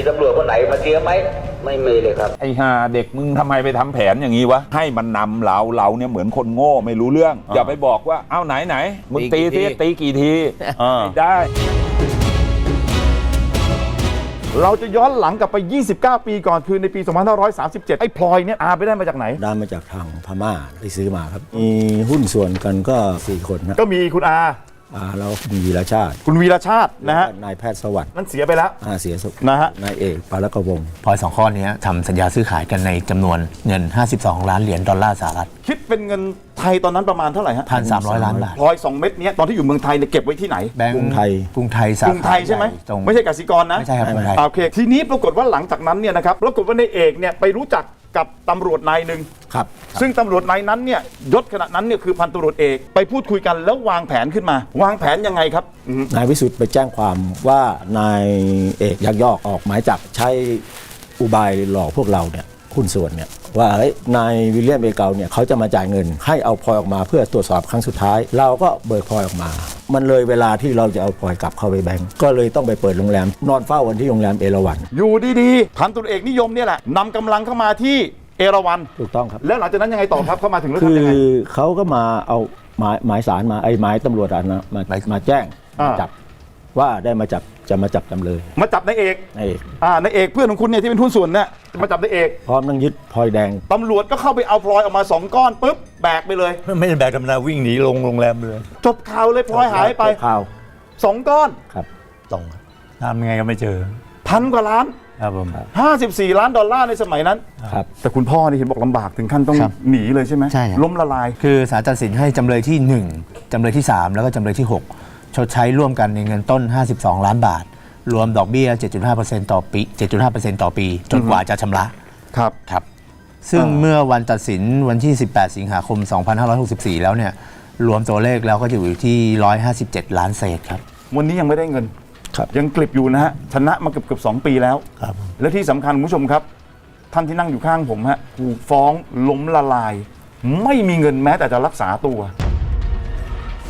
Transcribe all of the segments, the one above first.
มีตำรวจคนไหนมาเชียร์ไหมไม่มีเลยครับ ไอ้ห่าเด็กมึงทำไมไปทำแผนอย่างนี้วะ ให้มันนำเราเราเนี่ยเหมือนคนโง่ไม่รู้เรื่อง อย่าไปบอกว่าเอ้าไหนไหนมึงตีตีกี่สิทีตีกี่ทีอ่าไม่ได้ เราจะย้อนหลังกลับไป 29 ปีก่อนคือในปี 2537 ไอ้พลอยเนี่ยอาไปได้มาจากไหน ได้มาจากทางพม่าไปซื้อมาครับ มีหุ้นส่วนกันก็ 4 คนนะก็มีคุณอา อ่าแล้วมีวีรชาติคุณวีรชาตินะฮะนายแพทย์สวัสดิ์นั่นเสียไปแล้ว อาเสียสุขนะฮะ นายเอกปาลกวงศ์พลอยสองข้อนี้ทำสัญญาซื้อขายกันในจำนวนเงิน 52 ล้านเหรียญดอลลาร์สหรัฐคิดเป็นเงินไทยตอนนั้นประมาณเท่าไหร่ฮะ1,300ล้านบาทพลอย2เม็ดเนี้ยตอนที่อยู่เมืองไทยเนี่ยเก็บไว้ที่ไหนแบงก์กรุงไทย กรุงไทยสากขารุงไทยใช่ไหมตรง ไม่ใช่กสิกรนะไม่ใช่ครับกรุงไทย อ่าโอเคทีนี้ปรากฏว่าหลังจากนั้นเนี่ยนะครับปรากฏว่าในเอกเนี่ยไปรู้จัก กับตำรวจนายหนึ่งครับ ซึ่งตำรวจนายนั้นเนี่ยยศขณะนั้นเนี่ยคือพันตำรวจเอก ไปพูดคุยกันแล้ววางแผนขึ้นมา วางแผนยังไงครับอืมนายวิสุทธ์ไปแจ้งความว่านายเอกยักยอกออกหมายจับใช้อุบายหลอกพวกเราเนี่ยหุ้นส่วนเนี่ยว่าเฮ้ยนายวิลเลียมเอเกาเนี่ยเขาจะมาจ่ายเงิน ให้เอาพลอยออกมาเพื่อตรวจสอบครั้งสุดท้าย เราก็เบิกพลอยออกมา มันเลยเวลาที่เราจะเอาพลอยกลับเข้าไปแบงก์ก็เลยต้องไปเปิดโรงแรม นอนเฝ้าวันที่โรงแรมเอราวันอยู่ดีๆพันตำรวจเอกนิยมเนี่ยแหละนำกำลังเข้ามาที่เอราวันถูกต้องครับ แล้วหลังจากนั้นยังไงต่อครับเข้ามาถึงแล้วคืทำอยังไงเขาก็มาเอาหมายหมายสารมาไอ้หมายตำรวจอะนะมาหมายมาแจ้งอ่า จับว่าได้มาจับ จะมาจับจำเลยมาจับนายเอกนายเอกอ่านายเอกเพื่อนของคุณเนี่ยที่เป็นหุ้นส่วนเนี่ยมาจับนายเอกพร้อมทั้งยึดพลอยแดง ตำรวจก็เข้าไปเอาพลอยออกมาสองก้อนปุ๊บแบกไปเลย ไม่ได้แบกธรรมดาวิ่งหนีลงโรงแรมเลยจบข่าวเลยพลอยหายไปข่าวสองก้อนครับตรงทำยังไงก็ไม่เจอพันกว่าล้านครับผม54 ล้านดอลลาร์ในสมัยนั้น ครับ แต่คุณพ่อนี่เห็นบอกลำบากถึงขั้นต้องครับหนีเลยใช่ไหมใช่ครับล้มละลาย คือศาลตัดสินให้จำเลยที่ 1จำเลยที่ 3 แล้วก็จำเลยที่ 6 ชดใช้ร่วมกันในเงินต้น 52 ล้านบาท รวมดอกเบี้ย 7.5%ต่อปี 7.5%ต่อปี จนกว่าจะชำระครับ ครับ ซึ่งเมื่อวันตัดสินวันที่ 18 สิงหาคม 2564 แล้วเนี่ย รวมตัวเลขแล้วก็จะอยู่ที่ 157 ล้านเศษครับ วันนี้ยังไม่ได้เงิน ครับ ยังกลิบอยู่นะฮะ ชนะมาเกือบเกือบสองปีแล้ว ครับ และที่สำคัญคุณผู้ชมครับ ท่านที่นั่งอยู่ข้างผมฮะถูกฟ้องล้มละลาย ไม่มีเงินแม้แต่จะรักษาตัว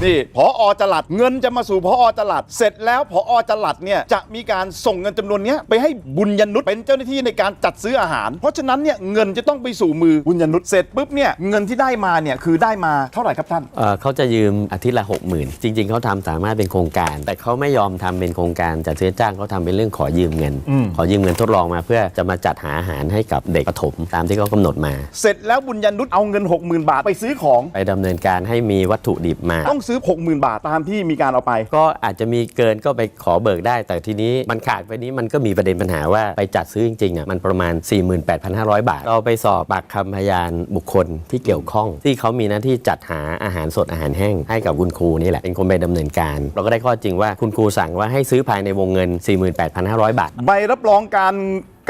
นี่พออจลัดเงินจะมาสู่พออจลัดเสร็จแล้วพออจลัดเนี่ยจะมีการส่งเงินจำนวนเนี้ยไปให้บุญยนุษเป็นเจ้าหน้าที่ในการจัดซื้ออาหาร เพราะฉะนั้นเนี่ยเงินจะต้องไปสู่มือบุญยนุษเสร็จปุ๊บเนี่ยเงินที่ได้มาเนี่ยคือได้มาเท่าไหร่ครับท่าน เอ่อเขาจะยืมอาทิตย์ละ 6 0,000 จริง ๆ เขาทำสามารถเป็นโครงการ แต่เขาไม่ยอมทำเป็นโครงการจัดซื้อจ้างเขาทำเป็นเรื่องขอยืมเงิน อืม ขอยืมเงินทดลองมาเพื่อจะมาจัดหาอาหารให้กับเด็กประถมตามที่เขากำหนดมา เสร็จแล้วบุญยนุษเอาเงิน 60,000 บาทไปซื้อของ ไปดำเนินการให้มีวัตถุดิบมา ต้องซื้อ 60,000 บาทตามที่มีการเอาไป ก็อาจจะมีเกินก็ไปขอเบิกได้ แต่ทีนี้มันขาดไปนี้มันก็มีประเด็นปัญหาว่าไปจัดซื้อจริงๆอะมันประมาณ 48,500 บาท เราไปสอบปากคำพยานบุคคลที่เกี่ยวข้อง ที่เขามีหน้าที่จัดหาอาหารสดอาหารแห้งให้กับคุณครูนี่แหละเป็นคนไปดำเนินการ เราก็ได้ข้อจริงว่าคุณครูสั่งว่าให้ซื้อภายในวงเงิน 48,500 บาท ใบรับรองการ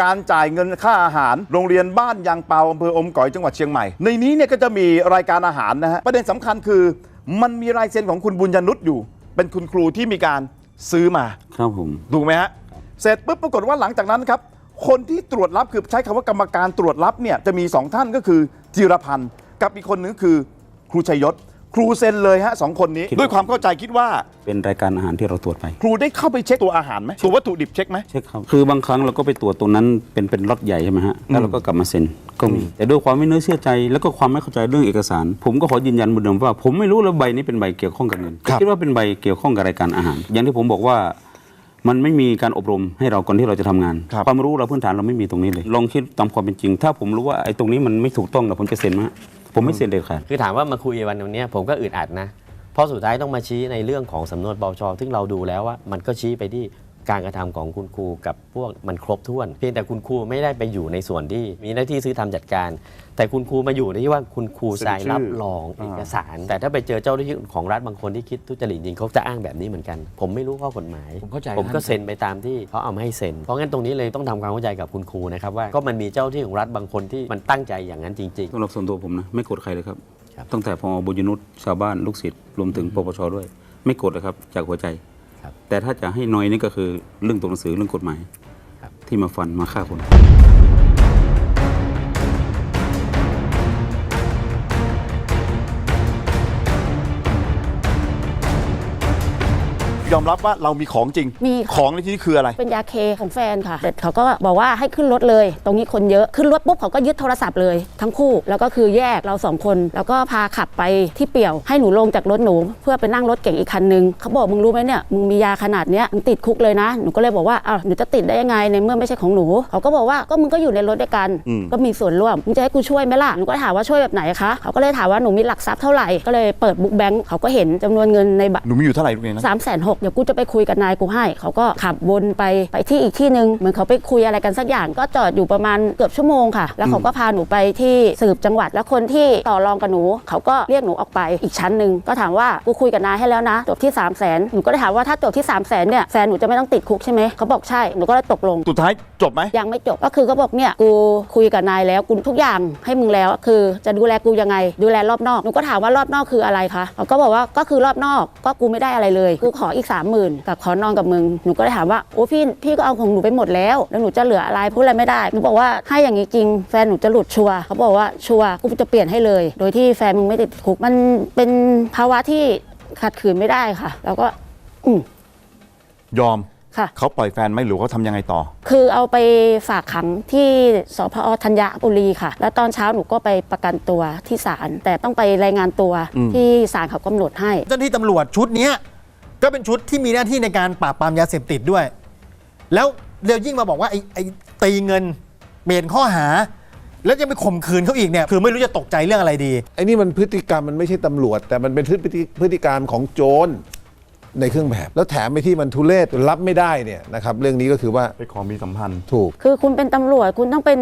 การจ่ายเงินค่าอาหาร โรงเรียนบ้านยางเปาอำเภออมก๋อยจังหวัดเชียงใหม่ ในนี้เนี่ยก็จะมีรายการอาหารนะฮะประเด็นสำคัญคือ มันมีลายเซ็นของคุณบุญยนุษอยู่ เป็นคุณครูที่มีการซื้อมา ครับผม ถูกไหมฮะ เสร็จปุ๊บปรากฏว่าหลังจากนั้นครับ คนที่ตรวจรับคือใช้คำว่ากรรมการตรวจรับเนี่ยจะมีสองท่านก็คือจิรพันธ์กับอีกคนนึงคือครูชัยยศ ครูเซ็นเลยฮะสองคนนี้ คิดด้วยความเข้าใจคิดว่า เป็นรายการอาหารที่เราตรวจไป ครูได้เข้าไปเช็คตัวอาหารไหมตัววัตถุดิบเช็คไหม เช็คครับคือบางครั้งเราก็ไปตรวจตรงนั้นเป็นเป็นล็อตใหญ่ใช่ไหมฮะแล้วเราก็กลับมาเซ็นก็มีแต่ด้วยความไม่เนื้อเชื่อใจแล้วก็ความไม่เข้าใจเรื่องเอกสาร ผมก็ขอยืนยันเหมือนเดิมว่า ผมไม่รู้เลยใบนี้เป็นใบเกี่ยวข้องกับเงินครับ คิดว่าเป็นใบเกี่ยวข้องกับรายการอาหาร อย่างที่ผมบอกว่า มันไม่มีการอบรมให้เราก่อนที่เราจะทำงาน ครับความรู้เราพื้นฐานเราไม่มีตรงนี้เลย ลองคิดตามความเป็นจริง ถ้าผมรู้ว่าไอ้ตรงนี้มันไม่ถูกต้องนะผมจะเซ็นไหมฮะ ผมไม่เซ็นเด็ดขาดคือถามว่ามาคุยวันวันนี้ผมก็อึดอัดนะเพราะสุดท้ายต้องมาชี้ในเรื่องของสำนวนปชซึ่งเราดูแล้วว่ามันก็ชี้ไปที่ การกระทำของคุณครูกับพวกมันครบถ้วน เพียงแต่คุณครูไม่ได้ไปอยู่ในส่วนที่มีหน้าที่ซื้อทำจัดการ แต่คุณครูมาอยู่ในที่ว่าคุณครูทรายรับรองเอกสาร แต่ถ้าไปเจอเจ้าหน้าที่ของรัฐบางคนที่คิดทุจริตจริงเขาจะอ้างแบบนี้เหมือนกัน ผมไม่รู้ข้อกฎหมาย ผมเข้าใจผมก็เซ็นไปตามที่เขาเอามาให้เซ็นเพราะงั้นตรงนี้เลยต้องทำความเข้าใจกับคุณครูนะครับว่าก็มันมีเจ้าหน้าที่ของรัฐบางคนที่มันตั้งใจอย่างนั้นจริงๆสำหรับส่วนตัวผมนะไม่โกรธใครเลยครับครับตั้งแต่พอบุญยนุษชาวบ้านลูกศิษย์รวมถึงปปชด้วย ไม่โกรธเลยครับจากหัวใจครับ แต่ถ้าจะให้น้อยนี่ก็คือเรื่องตัวหนังสือเรื่องกฎหมายครับที่มาฟันมาฆ่าคน ยยอมรับว่าเรามีของจริง มีค่ะ ของในที่นี้คืออะไร เป็นยาเคของแฟนค่ะเสร็จเขาก็บอกว่าให้ขึ้นรถเลย ตรงนี้คนเยอะ ขึ้นรถปุ๊บเขาก็ยึดโทรศัพท์เลย ทั้งคู่ แล้วก็คือแยกเราสองคน แล้วก็พาขับไปที่เปี่ยว ให้หนูลงจากรถหนู เพื่อไปนั่งรถเก่งอีกคันนึง เขาบอกมึงรู้ไหมเนี่ย มึงมียาขนาดเนี้ย มึงติดคุกเลยนะ หนูก็เลยบอกว่า อ้าว หนูจะติดได้ยังไงในเมื่อไม่ใช่ของหนู เขาก็บอกว่า ก็มึงก็อยู่ในรถด้วยกัน อืม ก็มีส่วนร่วม มึงจะให้กูช่วยไหมล่ะ หนูก็ถามว่าช่วยแบบไหนคะ เขาก็เลยถามว่าหนูมีหลักทรัพย์เท่าไหร่ ก็เลยเปิดบุ๊กแบงค์เขาก็เห็นจำนวนเงินในบัตรหนูมีอยู่เท่าไหร่ลูกเองนะสามแสนหกเดี๋ยวกูจะไปคุยกับนายกูให้ เขาก็ขับวนไปไปที่อีกที่หนึ่งเหมือนเขาไปคุยอะไรกันสักอย่าง ก็จอดอยู่ประมาณเกือบชั่วโมงค่ะ แล้วเขาก็พาหนูไปที่สืบจังหวัด แล้วคนที่ต่อรองกับหนู เขาก็เรียกหนูออกไปอีกชั้นหนึ่งก็ถามว่ากูคุยกับนายให้แล้วนะจบที่3ามแสนหนูก็เลยถามว่าถ้าจบที่3ามแสนเนี่ยแฟนหนูจะไม่ต้องติดคุกใช่ไหมเขาบอกใช่หนูก็เลยตกลงสุดท้าย จบไหมยังไม่จบก็คือเขาบอกเนี่ยกูคุยกับนายแล้วกูทุกอย่างให้มึงแล้ว คือจะดูแลกูยังไง ดูแลรอบนอกหนูก็ถามว่ารอบนอกคืออะไรคะเขาก็บอกว่าก็คือรอบนอกก็กูไม่ได้อะไรเลยกูขออีกสามหมื่นกับขอนอนกับมึงหนูก็เลยถามว่าโอ้พี่พี่ก็เอาของหนูไปหมดแล้ว แล้วหนูจะเหลืออะไรพูดอะไรไม่ได้หนูบอกว่าให้อย่างนี้จริงแฟนหนูจะหลุดชัวร์เขาบอกว่าชัวร์กูจะเปลี่ยนให้เลย โดยที่แฟนมึงไม่ติดคุกมันเป็นภาวะที่ขัดขืนไม่ได้ค่ะ แล้วก็อืมยอม ค่ะ เขาปล่อยแฟนไหมหรือเขาทำยังไงต่อ คือเอาไปฝากขังที่สพอธัญบุรีค่ะ แล้วตอนเช้าหนูก็ไปประกันตัวที่ศาลแต่ต้องไปรายงานตัวอืมที่ศาลเขากำหนดให้ เจ้าหน้าที่ตำรวจชุดเนี้ยก็เป็นชุดที่มีหน้าที่ในการปราบปรามยาเสพติดด้วย แล้วเร็วยิ่งมาบอกว่าไอ้ไอ้ตีเงินเปลี่ยนข้อหา แล้วยังไปข่มขืนเขาอีกเนี่ยคือไม่รู้จะตกใจเรื่องอะไรดี ไอ้นี่มันพฤติกรรมมันไม่ใช่ตำรวจ แต่มันเป็นพฤติพฤติการของโจร ในเครื่องแบบ แล้วแถมไปที่มันทุเลศรับไม่ได้เนี่ยนะครับเรื่องนี้ก็คือว่าไปขอมีสัมพันธ์ ถูก คือคุณเป็นตำรวจคุณต้องเป็น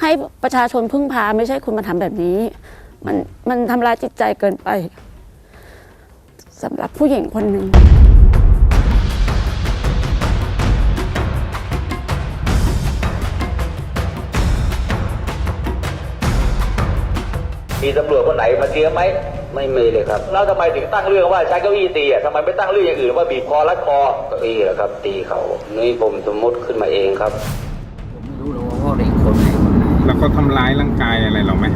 ให้ประชาชนพึ่งพาไม่ใช่คุณมาทำแบบนี้ มันมันทำร้ายจิตใจเกินไปสำหรับผู้หญิงคนหนึ่ง มีตำรวจคนไหนมาเทียมไหมไม่มีเลยครับ แล้วทำไมถึงตั้งเรื่องว่าใช้เก้าอี้ตีอะทำไมไม่ตั้งเรื่องอย่างอื่นว่าบีบคอรัดคอเก้าอี้เหรอครับ ตีเขานี่ผมสมมติขึ้นมาเองครับรู้หรอกว่าพ่อเด็กคนไหนคนไหนแล้วก็ทำร้ายร่างกายอะไรเราไหม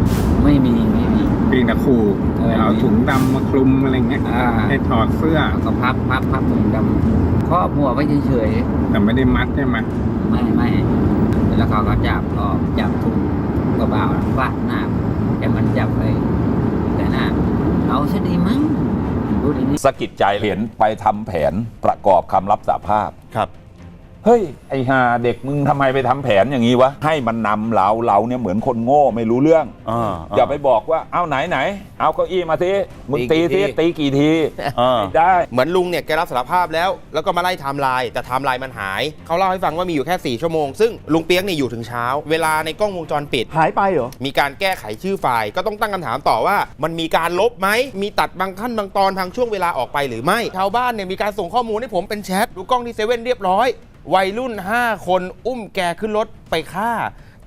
ไม่มีไม่มี เพียงแต่ขู่เออเอาถุงดำมาคลุมอะไรเงี้ยอ่า ให้ถอดเสื้อก็พับพับพับถุงดำครอบหัวไว้เฉยแต่ไม่ได้มัดใช่ไหมๆไม่ไม่แล้วเขาก็จับออกจับถุงกระเป๋าฟาดหน้า แต่มันจับไปแต่หน้าเอาซะดีมั้งพูดอย่างนี้ สะกิดใจเห็นไปทำแผนประกอบคำรับสาภาพ ครับ เฮ้ย ไอหาเด็กมึงทำไมไปทำแผนอย่างนี้วะ ให้มันนำเราเราเนี่ยเหมือนคนโง่ไม่รู้เรื่อง อ่าอย่าไปบอกว่าเอาไหนไหน เอาเก้าอี้มาทีมึงตีที ตีกี่ทีอ่า ไม่ได้ เหมือนลุงเนี่ยแกรับสารภาพแล้ว แล้วก็มาไล่ไทม์ไลน์แต่ไทม์ไลน์มันหาย เขาเล่าให้ฟังว่ามีอยู่แค่ 4 ชั่วโมง ซึ่งลุงเปียกนี่อยู่ถึงเช้า เวลาในกล้องวงจรปิด หายไปเหรอ มีการแก้ไขชื่อไฟล์ ก็ต้องตั้งคำถามต่อว่า มันมีการลบไหม มีตัดบางขั้นบางตอนทางช่วงเวลาออกไปหรือไม่ ชาวบ้านเนี่ยมีการส่งข้อมูลให้ผมเป็นแชท ดูกล้องที่เซเว่นเรียบร้อย วัยรุ่น 5 คนอุ้มแกขึ้นรถไปฆ่า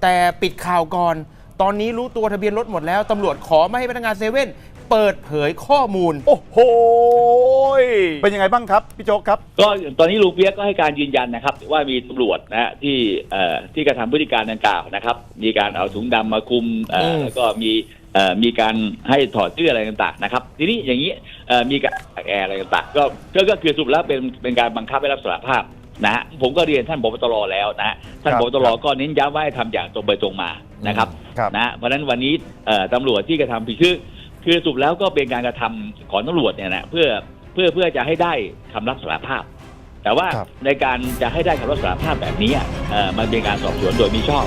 แต่ปิดข่าวก่อน ตอนนี้รู้ตัวทะเบียนรถหมดแล้วตำรวจขอไม่ให้พนักงานเซเว่นเปิดเผยข้อมูล โอ้โหยเป็นยังไงบ้างครับ พี่โจ๊กครับ ก็ตอนนี้ลุงเปียกก็ให้การยืนยันนะครับ ว่ามีตำรวจนะฮะที่เอ่อที่กระทำพฤติการดังกล่าวนะครับ มีการเอาถุงดำมาคลุมเอ่ออืมแล้วก็มีเอ่อมีการให้ถอดเสื้ออะไรต่างๆนะครับ ทีนี้อย่างนี้เอ่อมีการแอร์อะไรต่างๆก็ก็ก็คือสรุปแล้วเป็นเป็นการบังคับให้รับสารภาพ นะฮะผมก็เรียนท่านผบตรแล้วนะฮะท่านครับผบตรก็เน้นย้ำว่าให้ทำอย่างตรงไปตรงมานะครับครับนะเพราะฉะนั้นวันนี้เอ่อตำรวจที่กระทำผิดคือคือสรุปแล้วก็เป็นการกระทำของตำรวจเนี่ยนะเพื่อเพื่อเพื่อจะให้ได้คำรับสารภาพ แต่ว่าครับในการจะให้ได้คำรับสารภาพแบบนี้อะเอ่อมันเป็นการสอบสวนโดยมิชอบ